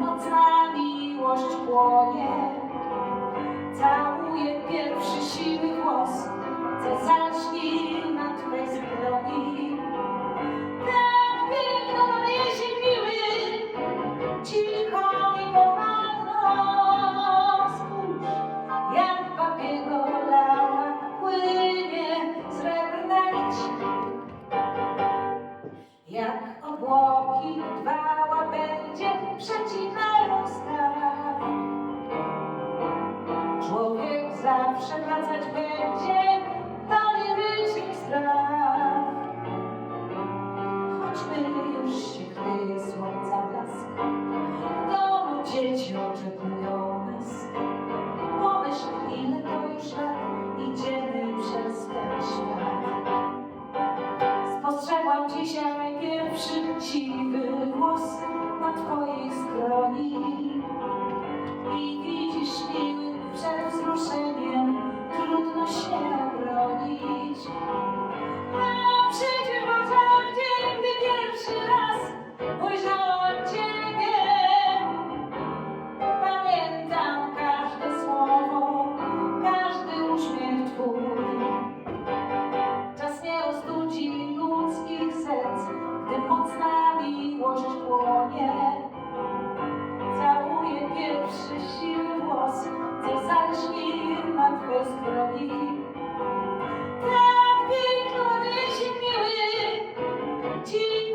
mocna miłość płonie. Cały Jak obłoki dwała będzie przecina rozstaw. Człowiek zawsze wracać będzie do lirycznych spraw. Choćby już siwy włos na twojej skroni. I widzisz miły przed 14.